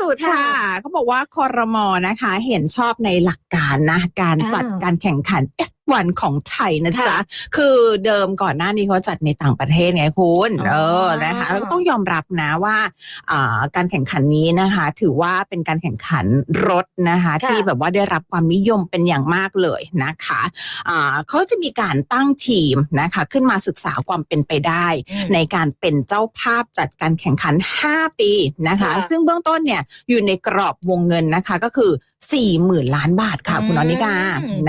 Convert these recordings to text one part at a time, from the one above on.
สุดค่ะเขาบอกว่าคอรมอนะคะ เห็นชอบในหลักการนะ การจัดอ่าการแข่งขัน F1 ของไทยนะจ๊ะค่ะคือเดิมก่อนหน้านี้เขาจัดในต่างประเทศไงคุณอ๋อเออนะคะแล้วก็ต้องยอมรับนะว่าอ่าการแข่งขันนี้นะคะ ถือว่าเป็นการแข่งขันรถนะคะค่ะที่แบบว่าได้รับความนิยมเป็นอย่างมากเลยนะคะอ่าเขาจะมีการตั้งทีมนะคะ ขึ้นมาศึกษาความเป็นไปได้ ในการเป็นเจ้าภาพจัดการแข่งขัน 5 ปีนะคะค่ะซึ่งเบื้องต้นเนี่ยอยู่ในกรอบวงเงินนะคะก็คือ 4 0,000 ล้านบาทค่ะอืมคุณอนิกา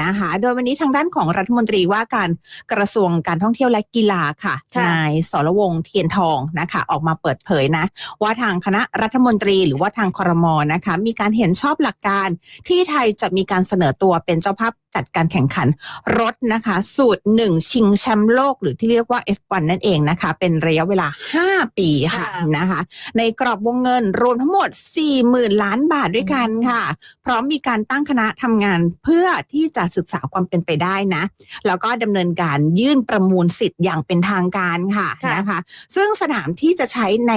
นะคะ โดยวันนี้ทางด้านของรัฐมนตรีว่าการกระทรวงการท่องเที่ยวและกีฬาค่ะ ค่ะนายสรวงศ์เทียนทองนะคะ ออกมาเปิดเผยนะ ว่าทางคณะรัฐมนตรีหรือว่าทางครมนะคะ มีการเห็นชอบหลักการ ที่ไทยจะมีการเสนอตัวเป็นเจ้าภาพจัดการแข่งขันรถนะคะ สูตรหนึ่งชิงแชมป์โลกหรือที่เรียกว่า F1 นั่นเองนะคะ เป็นระยะเวลา 5 ปีค่ะค่ะ นะคะ ในกรอบวงเงินรวมทั้งหมด 40,000 ล้านบาทด้วยกันค่ะ พร้อมมีการตั้งคณะทำงานเพื่อที่จะศึกษาความเป็นไปได้นะ แล้วก็ดำเนินการยื่นประมูลสิทธิ์อย่างเป็นทางการค่ะค่ะ นะคะ ซึ่งสนามที่จะใช้ใน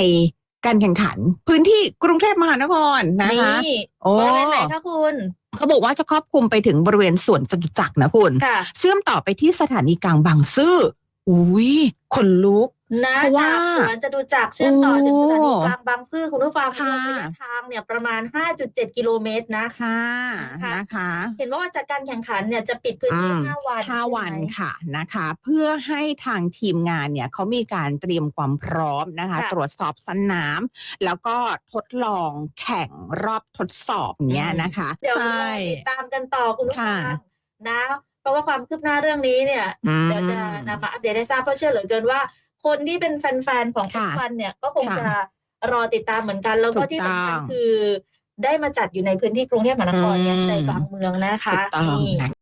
การแข่งขัน พื้นที่กรุงเทพมหานครนะคะ นี่โอ้ บริเวณไหนคะคุณ เขาบอกว่าจะครอบคลุมไปถึงบริเวณสวนจตุจักรนะคุณ ค่ะ เชื่อมต่อไปที่สถานีกลางบางซื่ออุ้ยขนลุก นะเพราะว่าจากสวนจตุจักรเชื่อมต่อถึงสถานีโอ้กลางบางซื่อคุณผู้ฟังรวค่ะ มระยะทางเนี่ยประมาณ 5.7 กิโลเมตรนะ ค่ะค่ะ นะคะ เห็นว่าจัดการแข่งขันเนี่ยจะปิดพื้นที่อืม5วันห้าใช่ไหมวันค่ะนะคะ เพื่อให้ทางทีมงานเนี่ยเขามีการเตรียมความพร้อมนะคะ ค่ะตรวจสอบสนาม แล้วก็ทดลองแข่งรอบทดสอบเนี้ยนะคะ เดี๋ยวใช่เราติดตามกันต่อคุณผู้ฟังค่ะนะ เพราะว่าความคืบหน้าเรื่องนี้เนี่ย อืม เดี๋ยวจะนำมาอัปเดตให้ทราบเพราะเชื่อเหลือเกินว่า คนที่เป็นแฟนๆของฟุค่ะตบอลเนี่ยก็คงค่ะจะรอติดตามเหมือนกัน แล้วก็ถูกที่สำคัญต้องคือได้มาจัดอยู่ในพื้นที่กรุงเทพมหานครเนี่ยอืมใจกลางเมืองนะคะถูกต้องนี่นะ